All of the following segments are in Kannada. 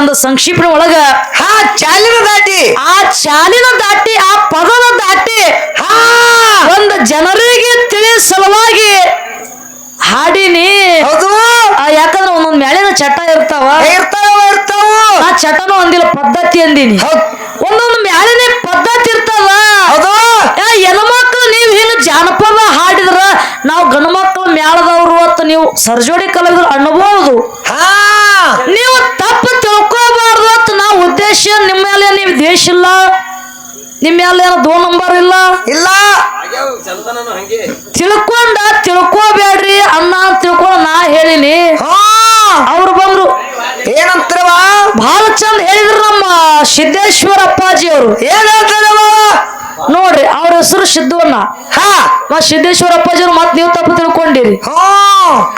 ಒಂದು ಸಂಕ್ಷಿಪ್ತ ಒಳಗ ಆ ಚಾಲಿನ ದಾಟಿ. ಆ ಚಾಲಿನ ದಾಟಿ ಆ ಪದನ ದಾಟಿ ಹಾ. ಒಂದು ಜನರಿಗೆ ತಿಳಿ ಸಲುವಾಗಿ ಹಾಡಿನಿ. ಯಾಕಂದ್ರೆ ಒಂದೊಂದ್ ಮೇಳಿನ ಚಟ ಇರ್ತಾವ. ಇರ್ತಾವ ಇರ್ತಾವ. ಆ ಚಟನು ಒಂದಿಲ್ಲ ಪದ್ಧತಿ ಅಂದಿನಿ. ಒಂದೊಂದ್ ಮ್ಯಾಲಿನ ಪದ್ಧತಿ ಇರ್ತಾವ. ಹೆಣ್ಮಕ್ಳು ನೀವು ಏನು ಜಾನಪದ ಹಾಡಿದ್ರ ನಾವು ಗಂಡು ಮಕ್ಕಳು ಮ್ಯಾಳದವ್ರು ಅಂತ ನೀವು ಸರ್ಜೋಡಿ ಕಲಿದ್ರು ಅನ್ನಬಹುದು ದೇಶ ಇಲ್ಲ? ನಿಮ್ಮ ಮೇಲೆ ಏನೋ ದೋ ನಂಬರ್ ಇಲ್ಲ? ಇಲ್ಲ. ತಿಳ್ಕೊಂಡ ತಿಳ್ಕೋಬೇಡ್ರಿ. ಅನ್ನ ಅಂತ ತಿಳ್ಕೊಂಡ ನಾ ಹೇಳಿನಿ. ಹಾ. ಅವ್ರು ಬಂದ್ರು. ಏನಂತಾರವ ಬಹಳ ಚಂದ ಹೇಳಿದ್ರು ನಮ್ಮ ಸಿದ್ದೇಶ್ವರ ಅಪ್ಪಾಜಿ ಅವರು ಏನ್ ಹೇಳ್ತಾರವ ನೋಡ್ರಿ ಅವ್ರ ಹೆಸರು ಸಿದ್ಧವನ್ನ ಹಾ. ಮತ್ ಸಿದ್ದೇಶ್ವರ ಅಪ್ಪಾಜಿ ಅವ್ರು ಮತ್ ನೀವು ತಪ್ಪು ತಿಳ್ಕೊಂಡಿರಿ. ಹಾ.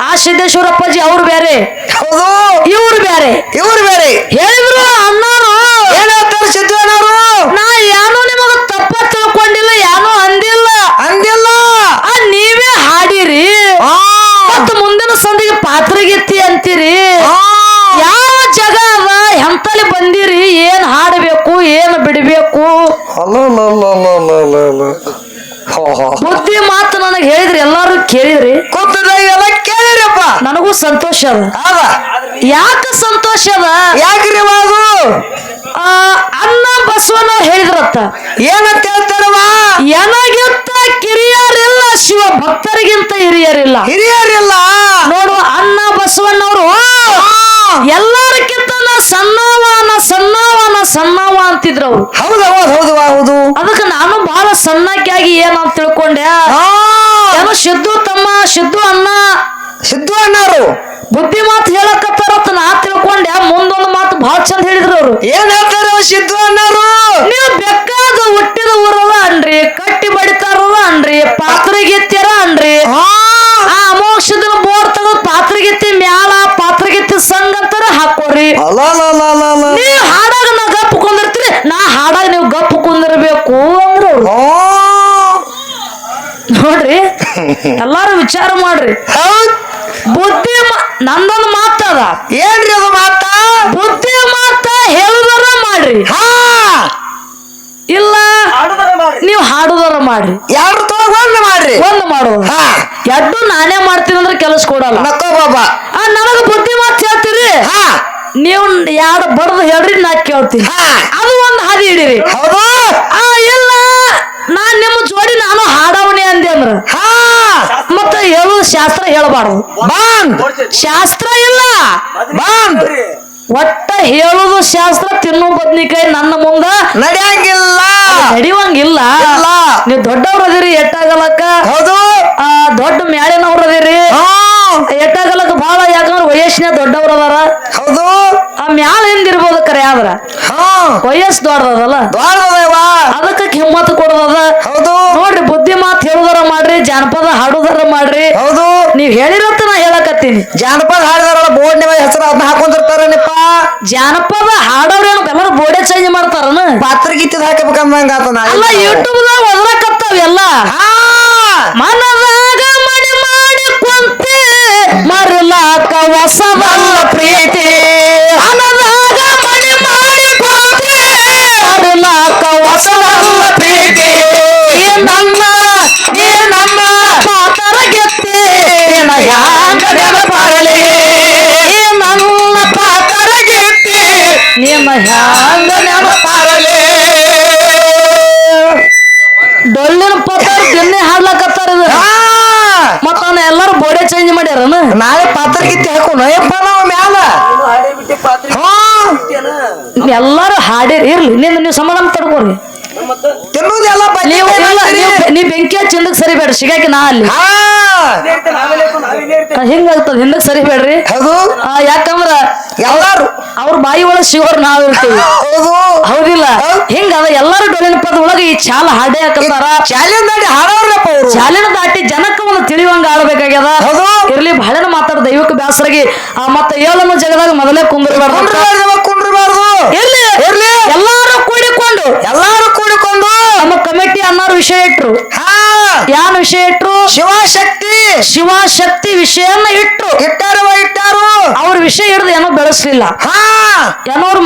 ಆ ಸಿದ್ದೇಶ್ವರ ಅಪ್ಪಾಜಿ ಅವ್ರು ಬೇರೆ. ಹೌದು. ಇವ್ರು ಬೇರೆ. ಇವ್ರು ಬೇರೆ ಹೇಳಿದ್ರು ಅಣ್ಣಾರು ಏನ್ ಹೇಳ್ತಾರೆ ಸಿದ್ದಣ್ಣವರು ನಾ ಏನೋ ನಿಮಗ ತಪ್ಪ ತಿಳ್ಕೊಂಡಿಲ್ಲ ಏನೋ ಅಂದಿಲ್ಲ ಅಂದಿಲ್ಲ ಆ ನೀವೇ ಹಾಡಿರಿ ಹಾ ಮತ್ತ ಮುಂದಿನ ಸಂದಿಗೆ ಪಾತ್ರಗೀತಿ ಅಂತೀರಿ ಹಾ ಯಾವ ಜಗ ಅದ ಎಂತಲ್ಲಿ ಬಂದಿರಿ ಏನ್ ಹಾಡಬೇಕು ಏನ್ ಬಿಡಬೇಕು ಅಲ್ಲಲ್ಲಲ್ಲಲ್ಲಲ್ಲಲ್ಲ. ಹೋ, ಹೋ. ಬುದ್ಧಿ ಮಾತು ನನಗೆ ಹೇಳಿದ್ರಿ ಎಲ್ಲಾರು ಕೇಳಿದ್ರಿ? ಕೂತದ ಇವೆಲ್ಲ ಕೇಳಿರಪ್ಪ ನನಗೂ ಸಂತೋಷ ಅದ. ಅದ ಯಾಕ ಸಂತೋಷ ಅದ? ಯಾಕ್ರಿ ಅದು? ಅನ್ನ ಬಸವಣ್ಣ ಹೇಳಿದ್ರತ್ತ. ಏನಂತ ಹೇಳ್ತಾರವ ಎನಗಿಂತ ಕಿರಿಯರಿಲ್ಲ ಶಿವ ಭಕ್ತರಿಗಿಂತ ಹಿರಿಯರಿಲ್ಲ. ಹಿರಿಯರಿಲ್ಲ? ನೋಡು ಅನ್ನ ಬಸವಣ್ಣವರು ಎಲ್ಲರಿಗಿಂತ ನಾ ಸಣ್ಣವ ನಾ ನಾ ಸಣ್ಣವ ಅಂತಿದ್ರು ಅವ್ರು. ಹೌದು ಹೌದು ಹೌದು ಹೌದು. ಅದಕ್ಕೆ ನಾನು ಬಹಳ ಸಣ್ಣಕ್ಕಾಗಿ ಏನಂತ ತಿಳ್ಕೊಂಡೆ. ಏನೋ ಸಿದ್ದು ತಮ್ಮ ಸಿದ್ದು ಅಣ್ಣ. ಸಿದ್ದು ಅಣ್ಣರು. ಬುದ್ಧಿ ಮಾತು ಹೇಳಕತ್ತಾರತ್ತ ನಾ ತಿಳ್ಕೊಂಡೆ. ಮುಂದೊಂದು ಮಾತು ಬಹಳ ಚಂದ ಹೇಳಿದ್ರು ಅವರು. ಏನ್ ಹೇಳ್ತಾರೆ ಸಿದ್ದು ಅಣ್ಣರು? ನೀವು ಬೇಕಾದ ಹುಟ್ಟಿದ ಊರಲ್ಲ ಅನ್ರಿ ಕಟ್ಟಿ ಬಡಿತಾರಲ್ಲ ಅನ್ರಿ ಪಾತ್ರೆಗೆತ್ತೀರ ಅನ್ರಿ. ಹಾ ಆ ಅಮೋಕ್ಷದ ಬೋರ್ ತೆಗೆದು ಪಾತ್ರಗಿತ್ತಿ ಮ್ಯಾಲ ಪಾತ್ರಗಿತ್ತಿ ಸಂಘ ಅಂತಾರ ಹಾಕೋರಿ ಅಲ್ಲಲ್ಲಲ್ಲಲ್ಲ ನೀವ್ ಹಾಡಾಗ ನಾ ಗಪ್ ಕುಂದಿರ್ತೀರಿ ನಾ ಹಾಡಾಗ ನೀವು ಗಪ್ ಕುಂದಿರ್ಬೇಕು ಅಂದ್ರು ಅವ್ರು. ನೋಡ್ರಿ ಎಲ್ಲಾರು ಹೌದ್? ಬುದ್ಧಿ ಮಾ- ನಂದೊಂದು ಮಾತದ. ಏನ್ರಿ ಅದು ಮಾತ? ಬುದ್ಧಿ ಮಾತ ಹೇಳುದರ ಮಾಡ್ರಿ. ಹಾ! ಇಲ್ಲ ನೀವು ಹಾಡುದರ ಮಾಡ್ರಿ. ಯಾರು ಒಂದು ಮಾಡ್ರಿ? ಒಂದು ಮಾಡೋದು. ಹಾ. ಎಡ್ಡು ನಾನೇ ಮಾಡ್ತೀನಿ ಅಂದ್ರೆ ಕೆಲಸ ಕೊಡಲ್ಲ. ನಕ್ಕೋ ಬಾಬಾ. ಆ ನನಗ ಬುದ್ಧಿ ಮಾತು ಹೇಳ್ತೀರಿ? ಹಾ. ನೀವು ಯಾರು ಬಡದು ಹೇಳ್ರಿ ನಾ ಕೇಳ್ತೀನಿ. ಹಾ. ಅದು ಒಂದು ಹಾದಿ ಹಿಡೀರಿ. ಹೌದು. ಆ ಇಲ್ಲ. ನಾನ್ ನಿಮ್ಮ ಜೋಡಿ ನಾನು ಹಾಡವನೇ ಅಂದೆ ಅಂದ್ರ. ಹಾ! ಮತ್ತೆ ಹೇಳು ಶಾಸ್ತ್ರ ಹೇಳಬಾರ್ದು. ಬಂದ್! ಶಾಸ್ತ್ರ ಇಲ್ಲ. ಬಂದ್! ಒಟ್ಟ ಹೇಳುದು ಶಾಸ್ತ್ರ ತಿನ್ನು ಬದ್ನಿಕಾಯಿ ನನ್ನ ಮುಂದ ನಡೆಯಂಗಿಲ್ಲ! ನಡೆಯುವಂಗಿಲ್ಲ. ನೀವು ದೊಡ್ಡವ್ರ ಅದಿರಿ ಎಟ್ಟಾಗಲಕ್ಕ. ಹೌದು! ಆ ದೊಡ್ಡ ಮ್ಯಾಳಿನವ್ರ ಅದಿರಿ ಹಾ! ಎಟ್ಟಾಗಲಕ್ಕ ಬಹಳ ಯಾಕಂದ್ರ ವಯಸ್ಸಿನ ದೊಡ್ಡವ್ರ ಅದಾರ ಹೌದು! ಆ ಮ್ಯಾಲ ಹಿಂದಿರ್ಬೋದು ಕರೆ ಆದ್ರ. ಹಾ! ವಯಸ್ಸು ದೊಡ್ಡದಲ್ಲ. ಅದಕ್ಕೆ ಹಿಮ್ಮತ್ ಕೊಡೋದದ ಮಾಡ್ರಿ. ಹೌದು. ನೀವ್ ಹೇಳಿರತ್ತ ನಾ ಹೇಳಕತ್ತೀನಿ. ಜಾನಪದ ಹಾಡಿದಾರಲ್ಲ ಬೋರ್ಡ್ ಹೆಸರು ಅದನ್ನ ಹಾಕೊಂಡಿರ್ತಾರನಪ್ಪ? ಜಾನಪದ ಹಾಡೋರೇನು ಎಲ್ಲರೂ ಬೋಡೆ ಚೇಂಜ್ ಮಾಡ್ತಾರನ? ಪಾತ್ರಗೀತದ ಹಾಕಬೇಕಂದಂಗ ಆತ ಅಲ್ಲ ಯೂಟ್ಯೂಬ್ ಹಾ. ಒದರಕತ್ತಾವ ನಿನ್ನ ಹ್ಯಾಂಗ ನೆನಪಾಗಲಿ ಡೊಳ್ಳಿನ ಪತ್ರ ದಿನ್ನೆ ಹಾಡ್ಲಕತ್ತಾರ ಇದು ಹಾ. ಮತ್ತ ಅವ್ನ ಎಲ್ಲಾರು ಬೋಡೆ ಚೇಂಜ್ ಮಾಡ್ಯಾರನ. ನಾಳೆ ಪಾತ್ರಗೀತೆ ಹಾಕೋಣ ಯಪ್ಪ ನಾವು ಮ್ಯಾಲ. ಹಾ. ಎಲ್ಲಾರು ಹಾಡಿರಿ ಇರ್ಲಿ ನಿಂದ ನೀವು ಸಮಾಧಾನ ತಡ್ಕೋರಿ ಬಜ್ಜಿ ನೀವು. ನೀವು ನೀ ಬೆಂಕಿ ಹಚ್ಚಿ ಹಿಂದಕ್ ಸರಿಬೇಡ ಸಿಗಾಕಿ ನಾ ಅಲ್ಲಿ. ಹಾ. ಹಿಂಗಾಗ್ತದ ಹಿಂದಕ್ ಸರಿಬೇಡ್ರಿ? ಹೌದು ಆ, ಯಾಕಂದ್ರ ಎಲ್ಲಾರು. ಅವ್ರ ಬಾಯಿ ಒಳಗ್ ಸಿಗೋರ್ ನಾವ್ ಇರ್ತೀವಿ. ಹೌದು ಹೌದಿಲ್ಲ? ಹಿಂಗ ಅದ ಎಲ್ಲಾರು ಡೊಳ್ಳಿನ ಪದ ಒಳಗ ಈ ಚಾಲ ಹಾಡೆ ಹಾಕತ್ತಾರ. ಚಾಲೆಂಜ್ ಮಾಡಿ ಹಾಡೋರ್ರಪ್ಪ ಅವರು. ಚಾಲಿನ ದಾಟಿ ಜನಕ್ಕ ಒಂದು ತಿಳಿವಂಗ ಆಡ್ಬೇಕಾಗ್ಯದ ಹೌದು. ಇರ್ಲಿ ಬಹಳ ಮಾತಾಡ ದೈವಕ್ಕೆ ಬ್ಯಾಸರಾಗಿ. ಆ ಮತ್ತೆ ಏಳನ್ನು ಜಗದಾಗ ಮೊದಲೇ ಕುಂದಿರ್ಬಾರ್ದು ಕುಂದ್ರಬಾರ್ದು ಕುಂಡ್ರಬಾರ್ದು ಇರ್ಲಿ ಇರ್ಲಿ ಎಲ್ಲಾರು ಕೂಡಿಕೊಂಡು ಎಲ್ಲಾರು ಕೂಡಿಕೊಂಡು ನಮ್ಮ ವಿಷಯ ಇಟ್ರು ಹಾ. ಯಾನ್ ವಿಷಯ ಇಟ್ರು ಶಿವಶಕ್ತಿ. ಶಿವಶಕ್ತಿ ವಿಷಯನ್ನ ಇಟ್ರು. ಇಟ್ಟಾರು ಇಟ್ಟಾರು ಅವ್ರ ವಿಷಯ ಹಿಡಿದು ಏನೋ ಬೆಳೆಸ್ಲಿಲ್ಲ. ಹಾ. ಏನೋ ಅವ್ರ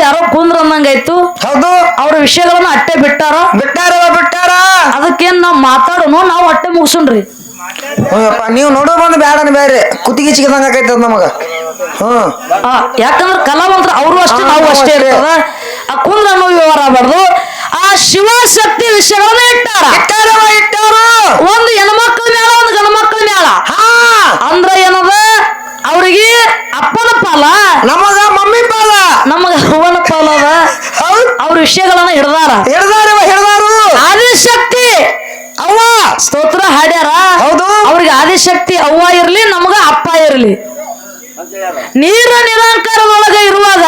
ಯಾರೋ ಕುಂದ್ರ ಅನ್ನಂಗಾಯ್ತು ಹೌದು. ಅವ್ರ ವಿಷಯಗಳನ್ನ ಅಟ್ಟೆ ಬಿಟ್ಟಾರ. ಬಿಟ್ಟಾರ ಬಿಟ್ಟಾರ. ಅದಕ್ಕೇನ್ ನಾವ್ ಮಾತಾಡೋನು ನಾವು ಅಟ್ಟೆ ಮುಗಿಸೋಣ್ರಿ ಹ್ಞೂಯಪ್ಪ ನೀವು ನೋಡೋ ಬಂದು ಬೇಡನ ಬೇರೆ ಕುತ್ತಿಗೆ ಚಿಕ್ಕದಂಗ ನಮಗ. ಹ್ಮ್ ಆ, ಯಾಕಂದ್ರ ಕಲಾವಂತರ ಅವರು ಅಷ್ಟೇ ನಾವು ಅಷ್ಟೇ ಇರ್ತದ. ಆ ಕುಂದ್ರ ಅನ್ನೋ ವ್ಯವಹಾರ ಆಗ್ಬಾರ್ದು. ಆ ಶಿವಶಕ್ತಿ ವಿಷಯಗಳನ್ನ ಇಟ್ಟಾರ. ಇಟ್ಟಾರು ಒಂದು ಹೆಣ್ಮಕ್ಳ ಮ್ಯಾಲ ಒಂದು ಗಂಡ ಮಕ್ಳ ಮ್ಯಾಲ ಅಂದ್ರ ಏನದ? ಅವ್ರಿಗೆ ಅಪ್ಪನ ಪಾಲ. ನಮಗ ಮಮ್ಮಿ ಪಾಲ. ನಮಗ ಅವನ ಪಾಲ ಅದ. ಅವ್ರ ವಿಷಯಗಳನ್ನ ಹಿಡ್ದಾರ. ಹಿಡ್ದಾರ ಹಿಡ್ದಾರು. ಆದಿಶಕ್ತಿ. ಅವ್ವ. ಸ್ತೋತ್ರ ಹಾಡ್ಯಾರ. ಹೌದು. ಅವ್ರಿಗೆ ಆದಿಶಕ್ತಿ ಅವ್ವ ಇರ್ಲಿ ನಮಗ ಅಪ್ಪ ಇರ್ಲಿ. ನೀರ ನಿರಾಂಕಾರದೊಳಗ ಇರುವಾಗ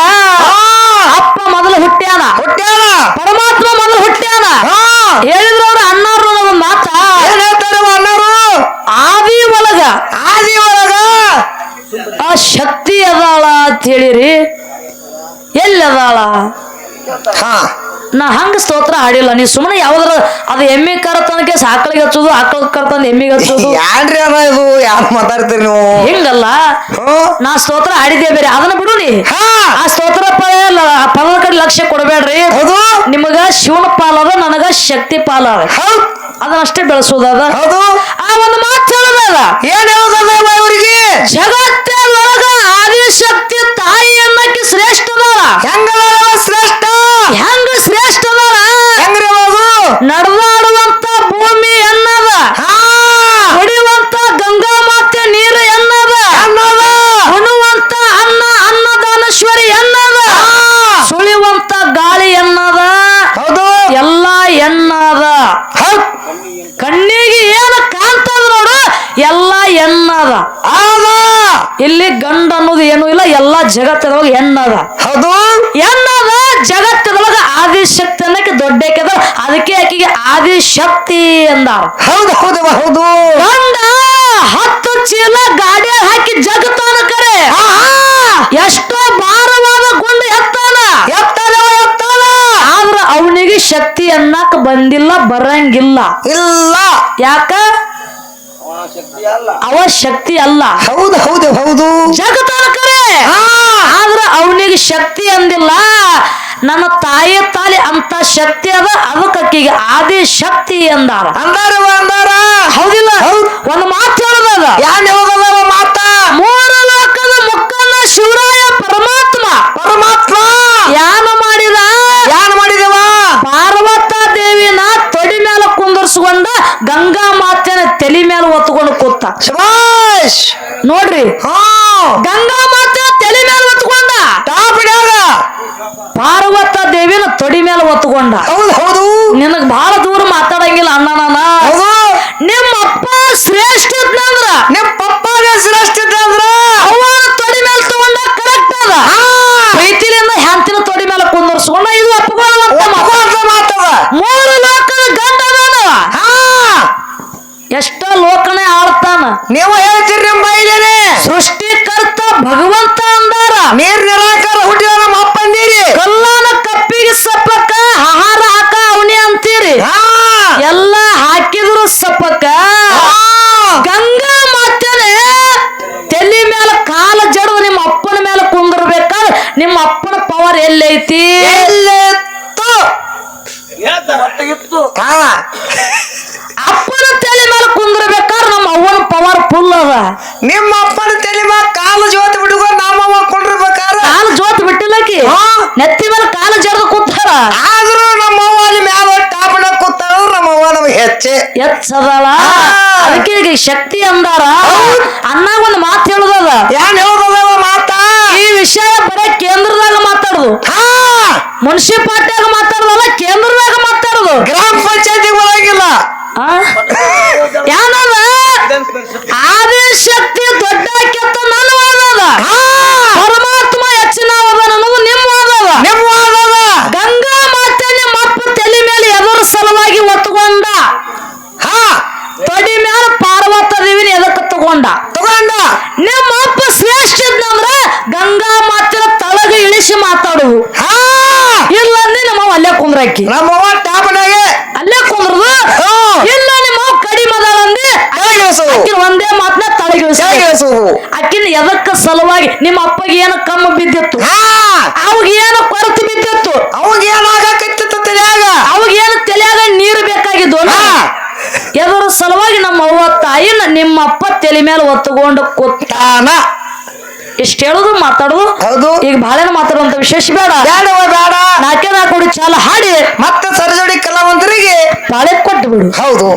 ಅಪ್ಪ ಮೊದಲು ಹುಟ್ಟ್ಯಾನ. ಹುಟ್ಟ್ಯಾನ. ಪರಮಾತ್ಮ ಮೊದಲು ಹುಟ್ಟ್ಯಾನ. ಹಾ. ಹೇಳಿದ್ರು ಅವ್ರ ಅಣ್ಣಾರು ಒಂದು ಮಾತ. ಏನ್ ಹೇಳ್ತಾರೆ ಅಣ್ಣಾರು ಆದಿ ಒಳಗ. ಆದಿ ಒಳಗ? ಆ ಶಕ್ತಿ ಅದಾಳ ಅಂತ ಹೇಳಿರಿ. ಎಲ್ಲಿ ಅದಾಳ? ಹಾ. ನಾ ಹಂಗ ಸ್ತೋತ್ರ ಆಡಿಲ್ಲ ನೀ ಸುಮ್ಮನೆ ಯಾವ್ದಾರ ಅದು ಎಮ್ಮೆ ಕರತನಕ್ಕೆ ಆಕಳಿಗೆ ಹಚ್ಚೋದು ಆಕಳ ಕರತನ ಎಮ್ಮಿಗೆ ಹಚ್ಚೋದು. ಯಾರ್ರಿ ಅದ ಇದು? ಯಾರು ಮಾತಾಡ್ತೀರಿ ನೀವು? ಹಿಂಗಲ್ಲ. ನಾ ಸ್ತೋತ್ರ ಹಾಡಿದ್ದೆ ಬೇರೆ. ಅದನ್ನ ಬಿಡು ನೀ. ಹಾ. ಆ ಸ್ತೋತ್ರ ಪದ ಪದದ ಕಡೆ ಲಕ್ಷ್ಯ ಕೊಡಬೇಡ್ರಿ. ಹೌದು. ನಿಮಗ ಶಿವನ ಪಾಲದ ನನಗ ಶಕ್ತಿ ಪಾಲ ಹೌದ್. ಅದನ್ನಷ್ಟೇ ಬೆಳೆಸೋದದ. ಹೌದು. ಆ ಒಂದು ಮಾತು ಹೇಳೋದದ. ಏನ್ ಹೇಳೋದಲ್ಲ ಇವರಿಗೆ? ಜಗತ್ತಿನೊಳಗ ಆದಿಶಕ್ತಿ ತಾಯಿ ಅನ್ನಕ್ಕೆ ಶ್ರೇಷ್ಠ ಹೆಂಗ ಶ್ರೇಷ್ಠ? ಹೆಂಗ ಶ್ರೇಷ್ಠ ಅದಾಳ ಹೆಂಗ್ರಿ ಅದು ನಡೆದಾಡುವಂತ ಭೂಮಿ ಎನ್ನದ ಹಾ ಕುಡಿಯುವಂತ ಗಂಗಾ ಮಾತೆ ನೀರು ಎನ್ನದ ಅನ್ನೋದ ಉಣುವಂತ ಅನ್ನ ಅನ್ನದಾನೇಶ್ವರಿ ಎನ್ನದ ಸುಳಿಯುವಂತ ಗಾಳಿ ಎನ್ನದ ಹೌದು ಎಲ್ಲ ಎನ್ನದ ಹೌದ್ ಕಣ್ಣಿಗೆ ಏನು ಕಾಣ್ತದ ನೋಡು ಎಲ್ಲ ಎನ್ನದ ಆದ ಇಲ್ಲಿ ಗಂಡ ಅನ್ನೋದು ಏನೂ ಇಲ್ಲ ಎಲ್ಲ ಜಗತ್ತದೊಳಗೆ ಎನ್ನದ ಹೌದು. ಎನ್ನದ ಜಗತ್ತದೊಳಗ ಆದಿಶಕ್ತಿ ಅನ್ನಕ್ಕೆ ದೊಡ್ಡ ಅದಕ್ಕೆ ಆಕೆಗೆ ಆದಿಶಕ್ತಿ ಅಂದಾರ. ಹೌದು ಹೌದು ಹೌದು. ಗಂಡ ಹತ್ತು ಚೀಲ ಗಾಡಿ ಹಾಕಿ ಜಗತ್ತಾನ ಕರೆ. ಎಷ್ಟೋ ಭಾರವಾದ ಗುಂಡು ಎತ್ತಾನ ಎತ್ತಾನ ಎತ್ತಾನ ಆದ್ರ ಅವನಿಗೆ ಶಕ್ತಿ ಅನ್ನಕ್ ಬಂದಿಲ್ಲ ಬರಂಗಿಲ್ಲ. ಇಲ್ಲ. ಯಾಕ? ಅವ ಶಕ್ತಿ ಅಲ್ಲ. ಹೌದು ಹೌದು ಹೌದು. ಜಗತ್ತಾನ ಕರೆ. ಹಾ. ಆದ್ರ ಅವನಿಗೆ ಶಕ್ತಿ ಅಂದಿಲ್ಲ. ನನ್ನ ತಾಯಿ ತಾಲಿ ಅಂತ ಶಕ್ತಿ ಅದ ಅದಕ್ಕಿಗೆ ಆದಿ ಶಕ್ತಿ ಅಂದಾರ. ಅಂದಾರ ಅಂದಾರ. ಹೌದಿಲ್ಲ? ಹೌದ್. ಒಂದು ಮಾತು ಹೇಳದ ಯಾನ್ ಹೇಳೋದಲ್ಲ ಮಾತ? ಮೂರ ಲೋಕದ ಮುಕ್ಕನ ಶಿವರಾಯ ಪರಮಾತ್ಮ. ಪರಮಾತ್ಮ. ಯಾನ ಮಾಡಿದ? ಯಾನ ಮಾಡಿದವ? ಪಾರ್ವತ ದೇವಿನ ತೊಡಿ ಮೇಲೆ ಕುಂದರ್ಸ್ಕೊಂಡ ಗಂಗಾ ಕೂತ ಶಬಾಷ್! ನೋಡ್ರಿ. ಗಂಗಾ ಮಾತೆ ತಲೆ ಮೇಲೆ ಒತ್ಕೊಂಡ ಟಾಪಿಡ್ಯಾಗ ಪಾರ್ವತ ದೇವಿನ ತೊಡಿ ಮೇಲೆ ಒತ್ಕೊಂಡ ಹೌದು ಹೌದು. ನಿನಗ್ ಬಹಳ ದೂರ ಮಾತಾಡಂಗಿಲ್ಲ ಅಣ್ಣ ನಿಮ್ಮ ಅಪ್ಪ ಶ್ರೇಷ್ಠ ಇದ್ನಂದ್ರ. ನಿಮ್ ಪಪ್ಪಾಗ ಶ್ರೇಷ್ಠ ಇದ್ದ ಅಂದ್ರ ಅವನ ತೊಡಿ ಮೇಲೆ ತಗೊಂಡ ಕರೆಕ್ಟ್ ಅದ ಪ್ರೀತಿಲಿಂದ ಹ್ಯಾಂತಿನ ತೊಡಿ ಮೇಲೆ ಕುಂದರ್ಸ್ಕೊಂಡ ಇದು ಒಪ್ಕೊಳ್ಳುವಂತ ಮಾತು. ಒಪ್ಪುವಂತ ಮಾತದ ಮೂರು ಲೋಕದ ಗಂಡ ಅದಾನವ. ಹಾ ಎಷ್ಟ ಲೋಕನೇ ಆಳ್ತಾನ ನೀವು ಹೇಳ್ತೀರಿ ನಿಮ್ ಬೈಲೇನೆ ಸೃಷ್ಟಿಕರ್ತ ಭಗವಂತ ಅಂದಾರ. ನೀರ್ ನಿರಾಕಾರ ಹುಟ್ಟಿದ ನಮ್ಮ ಅಪ್ಪಂದಿರಿ ಕಲ್ಲಾನ ಕಪ್ಪಿಗೆ ಸಪ್ಪಕ್ಕ ಆಹಾರ ಹಾಕ ಅವನಿ ಅಂತೀರಿ. ಹಾ. ಎಲ್ಲ ಹಾಕಿದ್ರು ಸಪ್ಪಕ್ಕ. ಗಂಗಾ ಮಾತೇನೆ ತಲೆ ಮೇಲೆ ಕಾಲ ಜಡದು ನಿಮ್ಮ ಅಪ್ಪನ ಮೇಲೆ ಕುಂದಿರ್ಬೇಕಾದ್ರೆ ನಿಮ್ಮ ಅಪ್ಪನ ಪವರ್ ಎಲ್ಲೈತಿ? ಎಲ್ಲಿತ್ತು. ಅದ ನಿಮ್ಮ ಅಪ್ಪನ ತಲೆ ಕಾಲ ಕಾಲು ಜೋತ್ ಬಿಟ್ಕೊಂಡು ನಮ್ಮ ಕೊಂಡಿರ್ಬೇಕಾರ ಕಾಲು ಜೋತ್ ಬಿಟ್ಟಿಲ್ಲಕಿ. ನೆತ್ತಿ ಮೇಲೆ ಕಾಲು ಜರ್ದು ಕೂತಾರ. ಆದ್ರೂ ನಮ್ಮ ಅವ್ವ ಅಲ್ಲಿ ಮ್ಯಾಲ ಟಾಪಣ ಕೂತಾರ ನಮ್ಮ ಅವ್ವ ನಮಗೆ ಹೆಚ್ಚೆ. ಹೆಚ್ಚದಲ್ಲ ಅದಕ್ಕೆ ಈಗ ಶಕ್ತಿ ಅಂದಾರ. ಅನ್ನ ಒಂದು ಮಾತು ಹೇಳುದದ. ಏನ್ ಹೇಳುದವ ಮಾತಾ? ಈ ವಿಷಯ ಬರೇ ಕೇಂದ್ರದಾಗ ಮಾತಾಡುದು. ಮುನ್ಸಿಪಾಲ್ಟಿಯಾಗ ಮಾತಾಡುದಲ್ಲ ಕೇಂದ್ರದಾಗ ಮಾತಾಡುದು. ಗ್ರಾಮ ಪಂಚಾಯತಿ ಒಳಗಿಲ್ಲ ಆ? ಆದಿ ಶಕ್ತಿ ದೊಡ್ಡ ಕೆತ್ತ ನನ್ನ ವಾದದ ಹಾ. ಪರಮಾತ್ಮ ಹೆಚ್ಚಿನ ಅನ್ನೋದು ನಿಮ್ಮ ವಾದದ ನಿಮ್ಮ ಗಂಗಾ ಮಾತೆ ನಿಮ್ಮ ಅಪ್ಪ ತಲೆ ಮೇಲೆ ಎದರ ಸಲವಾಗಿ ಒತ್ತುಕೊಂಡ. ಹಾ. ತಡಿ ಮೇಲೆ ಪಾರ್ವತ ದೇವಿನ ಎದಕ್ಕೆ ತಗೊಂಡ. ತಗೊಂಡ. ನಿಮ್ಮ ಅಪ್ಪ ಶ್ರೇಷ್ಠ ಇದ್ನಂದ್ರ ಗಂಗಾ ಮಾತಿನ ತಳಗ ಇಳಿಸಿ ಮಾತಾಡುವು ಹಾ. ಇಲ್ಲಂದ್ರೆ ನಮ್ಮ ಅವ್ವ ಅಲ್ಲೇ ಕುಂದ್ರಾಕಿ. ನಮ್ಮ ಅವ್ವ ಒಂದೇ ಮಾತನ್ನ ತಳಗಿಳಿಸ ಅಕ್ಕಿನ ಆಕಿನ ಎದಕ್ಕ ಸಲುವಾಗಿ ನಿಮ್ಮ ಅಪ್ಪಗೆ ಏನು ಕಮ್ಮ ಬಿದ್ದಿತ್ತು? ಅವ್ಗೆ ಏನು ಕೊರತೆ ಬಿದ್ದಿತ್ತು? ಅವಾಗ ಏನಾಗಕತ್ತಿತ್ತು ತಲೆಯಾಗ? ಏನು ತಲೆಯಾಗ ನೀರು ಬೇಕಾಗಿದ್ದು? ಎದರ ಸಲುವಾಗಿ ನಮ್ಮ ಅವ್ವ ತಾಯಿನ ನಿಮ್ಮ ಅಪ್ಪ ತಲೆ ಮೇಲೆ ಒತ್ತುಕೊಂಡು ಕೊತ್ತಾನ ಇಷ್ಟ ಹೇಳುದು ಮಾತಾಡುದು? ಹೌದು. ಈಗ ಬಾಳೆನ ಮಾತಾಡುವಂತ ವಿಶೇಷ ಬೇಡ. ಬೇಡ. ನಾಕೆ ನಾಕೊಡಿ ಚಾಲ ಹಾಡಿ. ಮತ್ತೆ ಸರಜೋಡಿ ಕಲಾವಂತರಿಗೆ? ಬಾಳೆ ಕೊಟ್ಟು ಬಿಡು. ಹೌದು.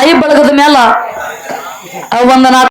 ತಾಯಿ ಬಳಗದ ಮೇಲ ಆ ಒಂದ ನಾಲ್ಕು